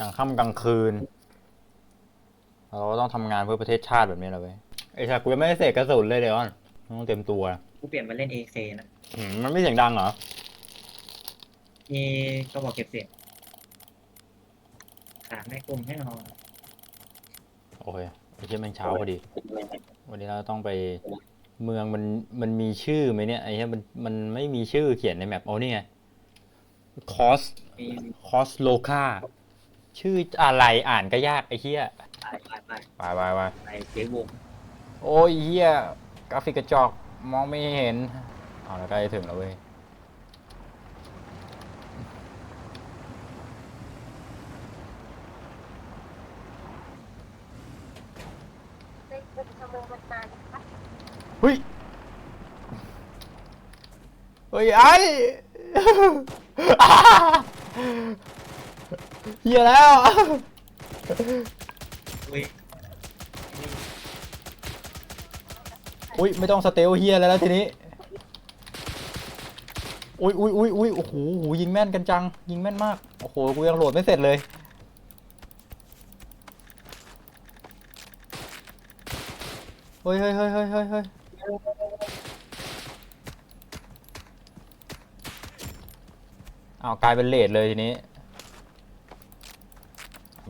กลางค่ำกลางคืน เราก็ต้องทำงานเพื่อประเทศชาติแบบนี้แหละเว้ยไอ้ชากูยังไม่ได้เสกกระสุนเลยเดี๋ยวก่อนต้องเต็มตัวกูเปลี่ยนมาเล่น AK นะอืมมันไม่เสียงดังเหรอมีก็บอกเก็บเสียงขาดแม่กลุ่มให้นอนโอเคไอ้เชี่ยแม่งเช้าพอดี วันนี้เราต้องไปเมืองมันมันมีชื่อไหมเนี่ยไอ้เชี่ยมันมันไม่มีชื่อเขียนในแมปโอ้นี่ไงคอสมีคอสโลคา ชื่ออะไรอ่านก็ยากไอ้เหี้ยไปไปไปไปไปไปไปเจ๊วงโอ้ยเหี้ยกราฟิกกระจอกมองไม่เห็นเอาแล้วใกล้ถึงแล้วเว้ยในกลุ่มทำไมมันนานนะคะเฮ้ยเฮ้ยไอ้ เหี้ยแล้ว อุ้ยอุ้ยไม่ต้องสเตลเฮียแล้วนะทีนี้ อุ้ยอุ้ยอุ้ยอุ้ยโอ้โหโหยิงแม่นกันจัง ยิงแม่นมาก โอ้โห กูยังโหลดไม่เสร็จเลย เฮ้ยเฮ้ยเฮ้ยเฮ้ยเฮ้ยเฮ้ยเอาวกลายเป็นเลดเลยทีนี้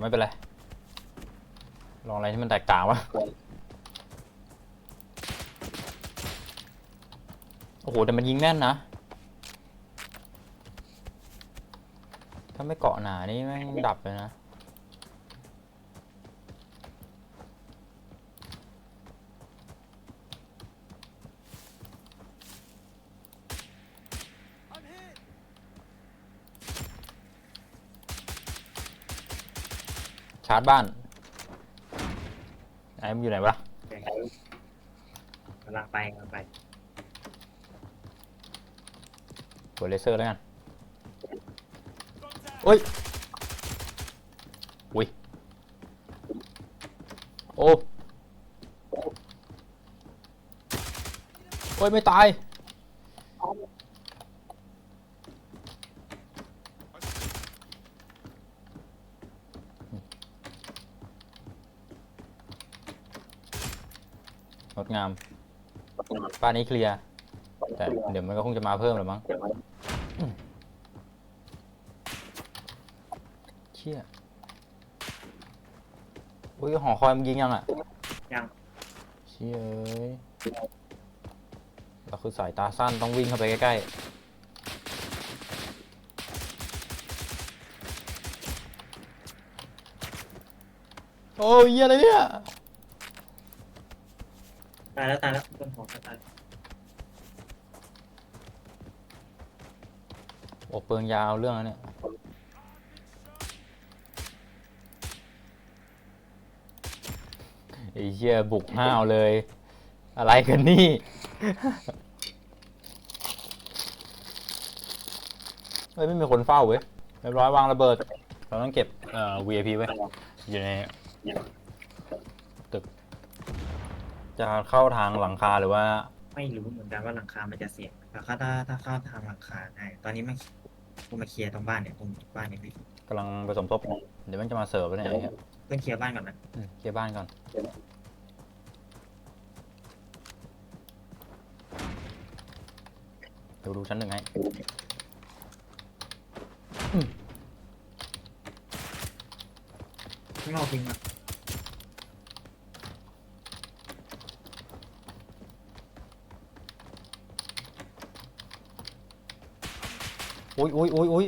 ไม่เป็นไร ลองอะไรที่มันแตกต่างวะ โอ้โห แต่มันยิงแน่นนะ ถ้าไม่เกาะหนานี่แม่งดับเลยนะ ชาร์จบ้านไอ้มันอยู่ไหนวะกำลังไปกำลังไปกดเลเซอร์แล้วกันโอ้ยอุ้ยโอ้โอ้ยไม่ตาย งดงามบ้านนี้เคลียร์แต่เดี๋ยวมันก็คงจะมาเพิ่มหรือมั้งเชี่ยอุ้ยหอคอยมันยิงยังอะยังเชี่ยเอ้ยเราคือสายตาสั้นต้องวิ่งเข้าไปใกล้ๆโอ้ยเหี้ยอะไรเนี่ยตายแล้วตายแล้วต้นหอมก็ตายโอ้เปลืองยาวเรื่องเนี่ยไอ้เหี้ยบุกห้าวเลย อะไรกันนี่ เฮ้ย ไม่มีคนเฝ้าเว้ยเรียบร้อยวางระเบิด เราต้องเก็บเอ่อ VIP ไว้อยู่ในตึก จะเข้าทางหลังคาหรือว่า ไม่รู้เหมือนกันว่าหลังคา มันจะเสียงแต่ถ้าถ้าถ้าเข้าทางหลังคาได้ตอนนี้มันกูมาเคลียร์ตรงบ้านเนี่ยตรงบ้านเนี่ยพี่กำลังผสมทบเดี๋ยวมันจะมาเสิร์ฟแล้วเนี่ยไอ้เหี้ยเพื่อนเคลียร์บ้านก่อนนะอืมเคลียร์บ้านก่อน เดี๋ยวดูชั้นหนึ่งให้ข้างนอกทิ้งมา โอ้ยโอ้ยอุ้ยอุ้ย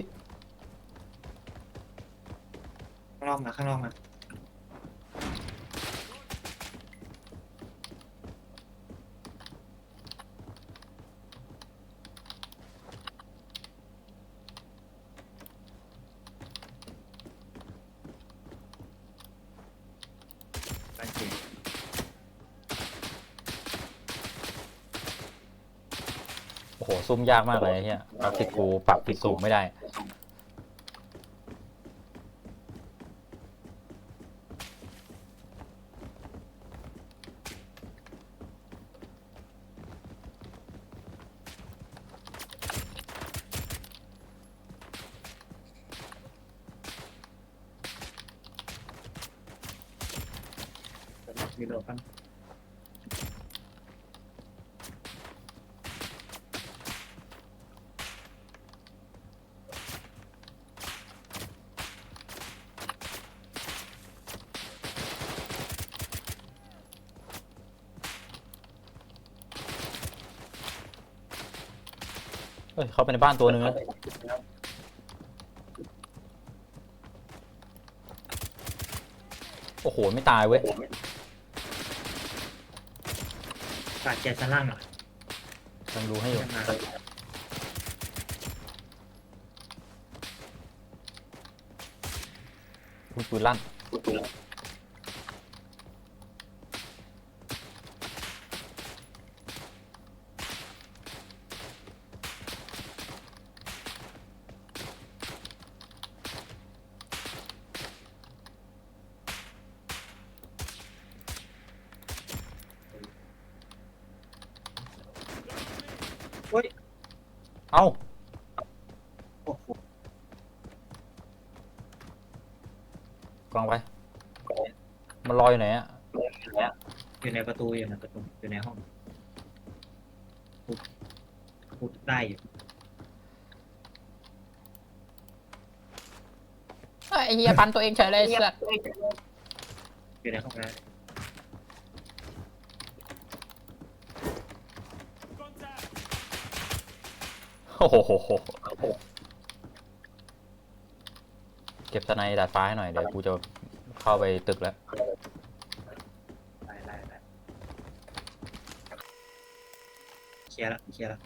ข้างนอกนะข้างนอกนะ บ้านเสียง โอ้โหซุ่มยากมากเลยไอ้เฮียกราฟิกกูปรับผิดสูงไม่ได้ อ้ยเข้าไปในบ้านตัวหนึ่งแล้วโอ้โห ไม่ตายเว้ยฝากแกชั้นล่างหน่อยลองดูให้อยู่จะมาอุ๊ยปืนลั่น เฮ้ย เอ้า โอ้โห กลองไป มันลอยอยู่ไหนอะ อยู่ใน ประตูอยู่ในประตูอยู่ในห้องพูดพูดได้อยู่ไอ้เฮียปันตัวเองเฉยเลยสัตว์อยู่ในห้องนั้นโอ้โหเก็บสไนด์ดาดฟ้าให้หน่อยเดี๋ยวกูจะเข้าไปตึกแล้ว ได้ได้ได้เค ลียร์ละเคลียร์ละ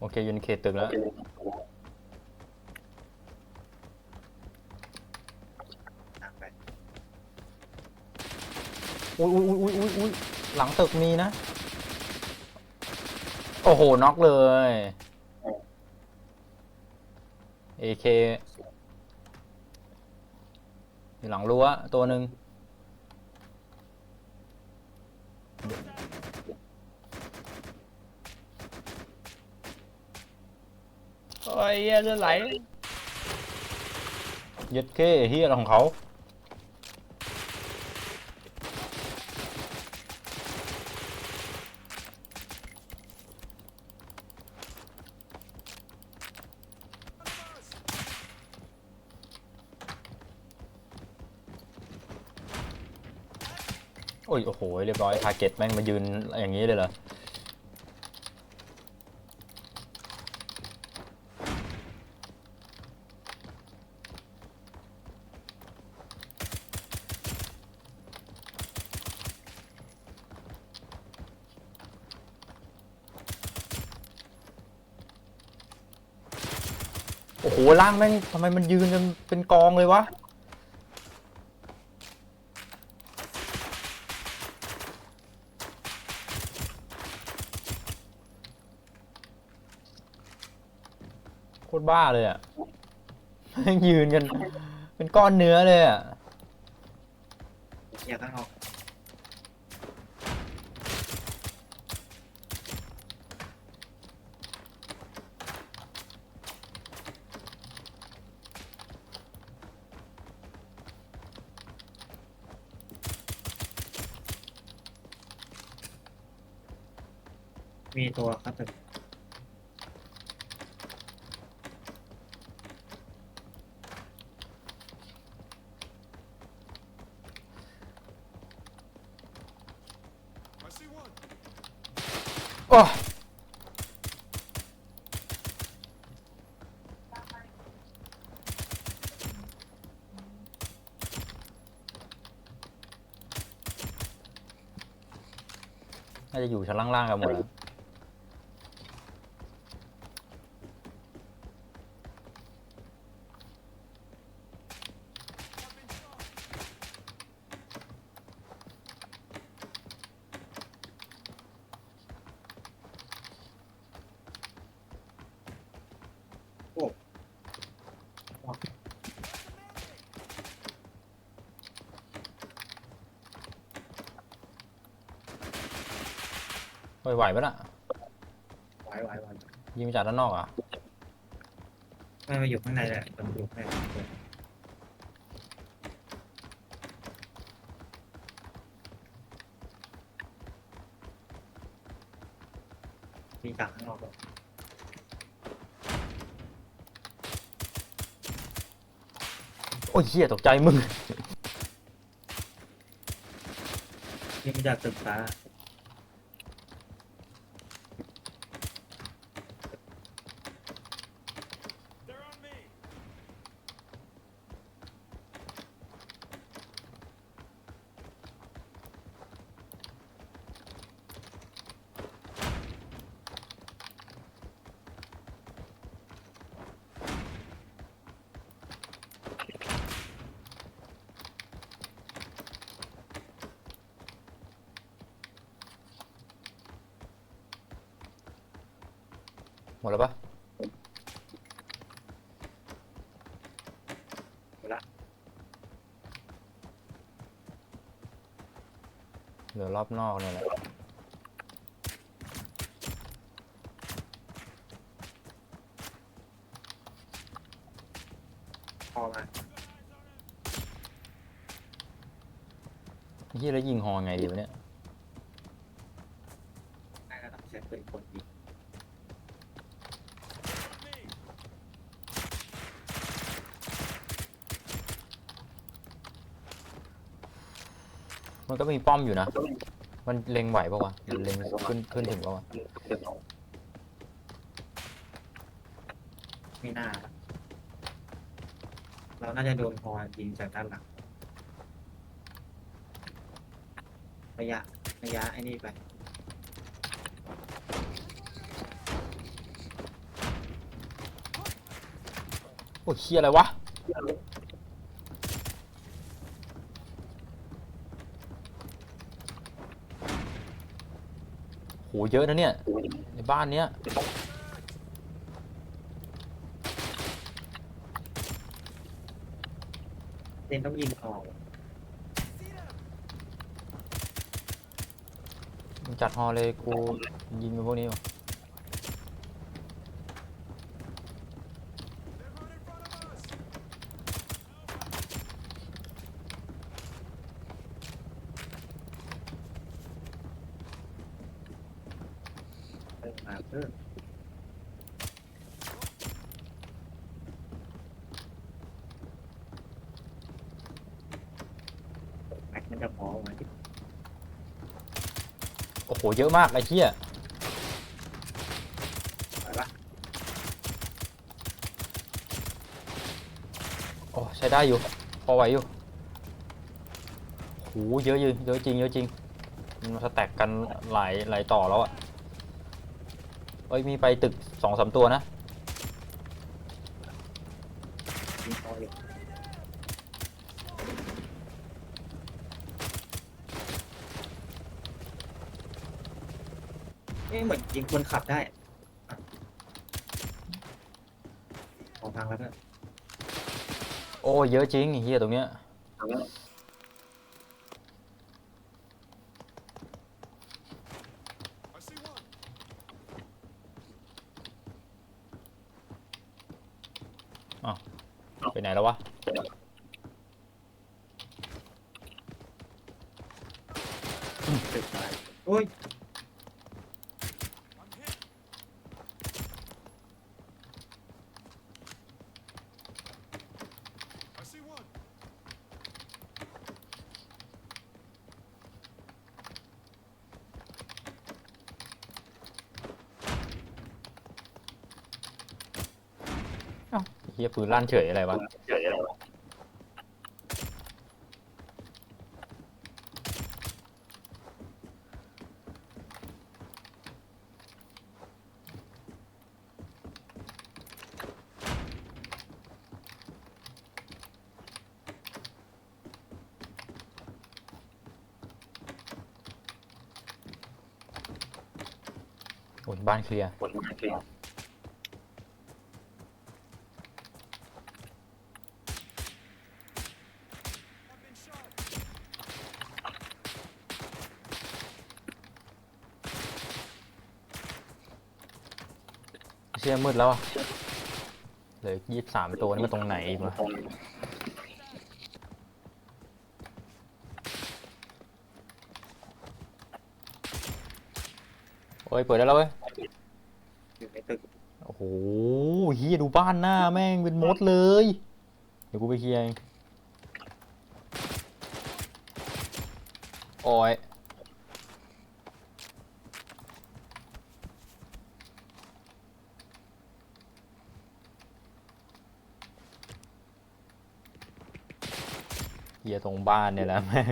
โอเคยูในเขตตึกแล้ว ตามไป อุ้ย อุ้ยอุ้ยอุ้ยอุ้ยหลังตึกมีนะ โอ้โห น็อกเลย AK อยู่หลังรั้วตัวหนึ่งโอ้ยเหี้ยเลือดไหล ยึดเก้เฮียอะไรของเขา โอ้ยโอ้โหเรียบร้อยทาร์เก็ตแม่งมายืนอย่างนี้เลยเหรอโอ้โหล่างแม่งทำไมมันยืนกันเป็นกองเลยวะ ตรบ้าเลยอะแม่งยืนกัน เป็นก้อนเนื้อเลยอะเคลียร์ข้งนอกมีตัวครับ โอ้น่าจะอยู่ชั้นล่างๆกันหมดแล้ว ยไหวปะน่ะไหวไหวไหวยิงมาจากด้านนอกอะไม่มาอยู่ข้างในเลยมันอยู่ข้างในมีกลางข้างนอกด้วยโอ้ยเหี้ยตกใจมึงนี่มันจากตึกฟ้า หมดแล้วปะหมดละ เหลือรอบนอกเนี่ยแหละพอมาเหี้ยแล้วยิงฮอไงดีวะเนี่ย น่าจะต้องใช้ปืนกลยิง มันก็มีป้อมอยู่นะ มันเล็งไหวปะวะมันเล็งขึ้นขึ้นถึงปะวะไม่น่าละเราน่าจะโดนพอยิงจากด้านหลัง ระยะ ระยะไอ้นี่ไป โอ้ยเหี้ยอะไรวะ เยอะนะเนี่ย ในบ้านเนี้ยเล่นต้องยิงออกมึงจัดฮอเลยกูยิงไปพวกนี้วะ เพิ่มมาเพิ่มแม็กมันจะพอไหม โอ้โห เยอะมากไอ้เหี้ยไปปะโอ้ใช้ได้อยู่ พอไหวอยู่โหเยอะอยู่เยอะจริงเยอะจริงมันมาสแต็กกันหลายหลายต่อแล้วอะเอ้ยมีไปตึกสองสามตัวนะ ยิงพออยู่ เอ๊ะเหมือนยิงคนขับได้อะของพังแล้วก็โอ้เยอะจริงไอ้เฮียตรงเนี้ยอ้วไปไหนแล้ววะ ตึกตายโอ้ย เฮียปืนลั่นเฉยอะไรวะโอ้ยบ้านเคลียร์มี่ยมืดแล้วอะเหลือยี่สามตัวนี่มาตรงไหนอีกวะโอ้ยเปิดได้แล้วเว้ยอยู่ในตึกโอ้โหเฮียดูบ้านหน้าแม่งเป็นมดเลย เดี๋ยวกูไปเคลียร์เองโอ้ย เฮียร์ตรงบ้านเนี่ยแหละแม่ง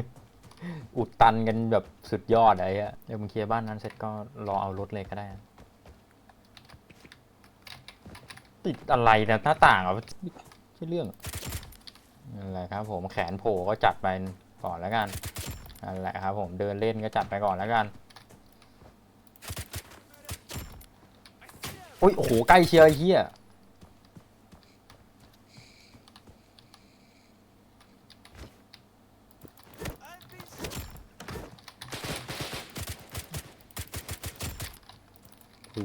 อุดตันกันแบบสุดยอดอะไอ้เหี้ยเดี๋ยวมึงเคลียร์บ้านนั้นเสร็จก็รอเอารถเลยก็ได้ ติดอะไรนะหน้าต่างเหรอไม่ใช่เรื่องนั่นแหละครับ ผมแขนโผล่ก็จัดไปก่อนแล้วกันนั่นแหละครับ ผมเดินเล่นก็จัดไปก่อนแล้วกันอุ้ยโอ้โหใกล้เชียร์ไอ้เฮีย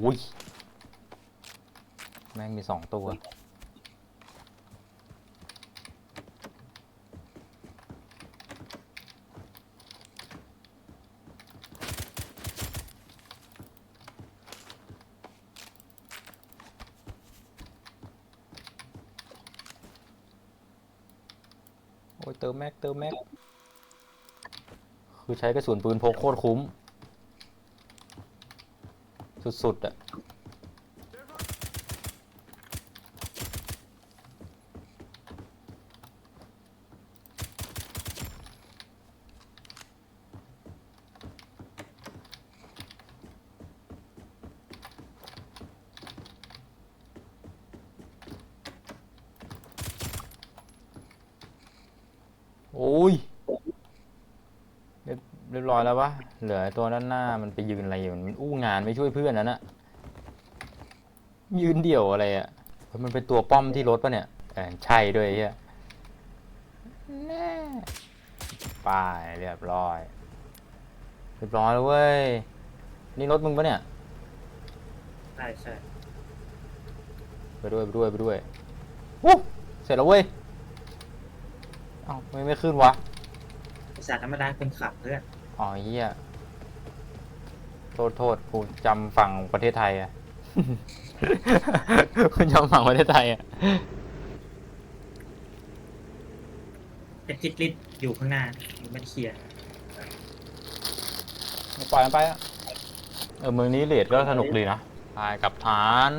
อ้ยแม่งมีสองตัว โอ้ยเติมแม็ก เติมแม็ก คือใช้กระสุนปืนพกโคตรคุ้ม สุดๆอะโอ้ย เรียบร้อยแล้วปะเหลือตัวด้านหน้ามันไปยืนอะไรอยู่มันอู้งานไม่ช่วยเพื่อนนั่นนะยืนเดี่ยวอะไรอะ่ะเฮ้ยมันเป็นตัวป้อมที่รถปะเนี่ยใช่ด้วยเฮียแน่ป้ายเรียบร้อยเรียบร้อยแล้วเว้ย นี่รถมึงปะเนี่ย ใช่ใช่ไปด้วยไปด้วยไปด้วยวู้เสร็จแล้วเว้ย เอ้าไม่ไม่ขึ้นวะบริษัทธรรมดาเป็นขับเพื่อน อ๋อเฮียโทษโทษกูจำฝั่งประเทศไทยอะกูจำฝั่งประเทศไทยอะเป็นจิตลิดอยู่ข้างหน้าอยู่มันเคลียร์ปล่อยมันไปอะเออเมืองนี้เลดก็สนุกดีนะตายกับฐาน